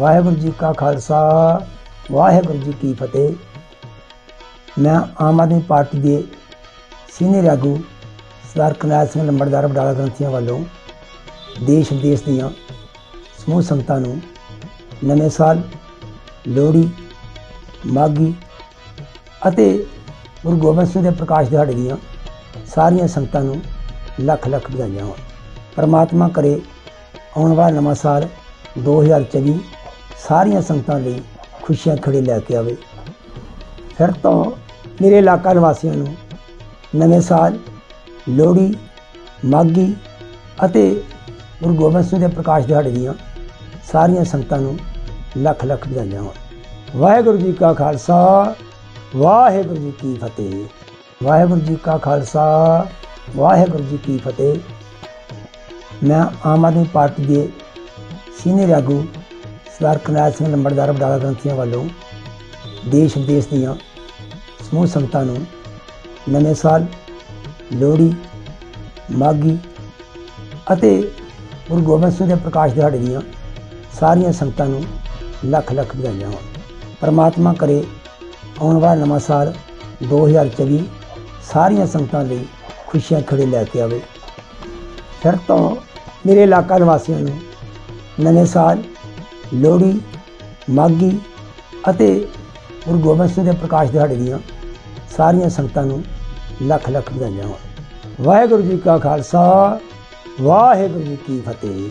ਵਾਹਿਗੁਰੂ ਜੀ ਕਾ ਖਾਲਸਾ, ਵਾਹਿਗੁਰੂ ਜੀ ਕੀ ਫਤਿਹ। ਮੈਂ ਆਮ ਆਦਮੀ ਪਾਰਟੀ ਦੇ ਸੀਨੀਅਰ ਆਗੂ ਸਰਦਾਰ ਕਰਨੈਲ ਸਿੰਘ ਲੰਬੜਦਾਰ ਬਡਾਲਾ ਗ੍ਰੰਥੀਆਂ ਵੱਲੋਂ ਦੇਸ਼ ਵਿਦੇਸ਼ ਦੀਆਂ ਸਮੂਹ ਸੰਗਤਾਂ ਨੂੰ ਨਵੇਂ ਸਾਲ, ਲੋਹੜੀ, ਮਾਘੀ ਅਤੇ ਗੁਰੂ ਗੋਬਿੰਦ ਸਿੰਘ ਦੇ ਪ੍ਰਕਾਸ਼ ਦਿਹਾੜੇ ਦੀਆਂ ਸਾਰੀਆਂ ਸੰਗਤਾਂ ਨੂੰ ਲੱਖ ਲੱਖ ਵਧਾਈਆਂ ਹੋਣ। ਪਰਮਾਤਮਾ ਕਰੇ ਆਉਣ ਵਾਲਾ ਨਵਾਂ ਸਾਲ 2024 ਸਾਰੀਆਂ ਸੰਗਤਾਂ ਲਈ ਖੁਸ਼ੀਆਂ ਖੜੇ ਲੈ ਕੇ ਆਵੇ। ਫਿਰ ਤੋਂ ਮੇਰੇ ਇਲਾਕਾ ਨਿਵਾਸੀਆਂ ਨੂੰ ਨਵੇਂ ਸਾਲ, ਲੋਹੜੀ, ਮਾਘੀ ਅਤੇ ਗੁਰੂ ਗੋਬਿੰਦ ਸਿੰਘ ਦੇ ਪ੍ਰਕਾਸ਼ ਦਿਹਾੜੇ ਦੀਆਂ ਸਾਰੀਆਂ ਸੰਗਤਾਂ ਨੂੰ ਲੱਖ ਲੱਖ ਵਧਾਈਆਂ ਹੋਣ। ਵਾਹਿਗੁਰੂ ਜੀ ਕਾ ਖਾਲਸਾ, ਵਾਹਿਗੁਰੂ ਜੀ ਕੀ ਫਤਿਹ। ਵਾਹਿਗੁਰੂ ਜੀ ਕਾ ਖਾਲਸਾ, ਵਾਹਿਗੁਰੂ ਜੀ ਕੀ ਫਤਿਹ। ਮੈਂ ਆਮ ਆਦਮੀ ਪਾਰਟੀ ਦੇ ਸੀਨੀਅਰ ਆਗੂ ਸਰਦਾਰ ਕਰਨੈਲ ਸਿੰਘ ਲੰਬੜਦਾਰ ਬਡਾਲਾ ਗ੍ਰੰਥੀਆਂ ਵੱਲੋਂ ਦੇਸ਼ ਵਿਦੇਸ਼ ਦੀਆਂ ਸਮੂਹ ਸੰਗਤਾਂ ਨੂੰ ਨਵੇਂ ਸਾਲ, ਲੋਹੜੀ, ਮਾਘੀ ਅਤੇ ਗੁਰੂ ਗੋਬਿੰਦ ਸਿੰਘ ਦੇ ਪ੍ਰਕਾਸ਼ ਦਿਹਾੜੇ ਦੀਆਂ ਸਾਰੀਆਂ ਸੰਗਤਾਂ ਨੂੰ ਲੱਖ ਲੱਖ ਵਧਾਈਆਂ ਹੋਣ। ਪਰਮਾਤਮਾ ਕਰੇ ਆਉਣ ਵਾਲਾ ਨਵਾਂ ਸਾਲ 2024 ਸਾਰੀਆਂ ਸੰਗਤਾਂ ਲਈ ਖੁਸ਼ੀਆਂ ਖੜੇ ਲੈ ਕੇ ਆਵੇ। ਫਿਰ ਤੋਂ ਮੇਰੇ ਇਲਾਕਾ ਨਿਵਾਸੀਆਂ ਨੂੰ ਨਵੇਂ ਸਾਲ ਲੋਹੜੀ, ਮਾਘੀ ਅਤੇ ਗੁਰੂ ਗੋਬਿੰਦ ਸਿੰਘ ਦੇ ਪ੍ਰਕਾਸ਼ ਦਿਹਾੜੇ ਦੀਆਂ ਸਾਰੀਆਂ ਸੰਗਤਾਂ ਨੂੰ ਲੱਖ ਲੱਖ ਵਧਾਈਆਂ ਹੋਣ। ਵਾਹਿਗੁਰੂ ਜੀ ਕਾ ਖਾਲਸਾ, ਵਾਹਿਗੁਰੂ ਜੀ ਕੀ ਫਤਿਹ।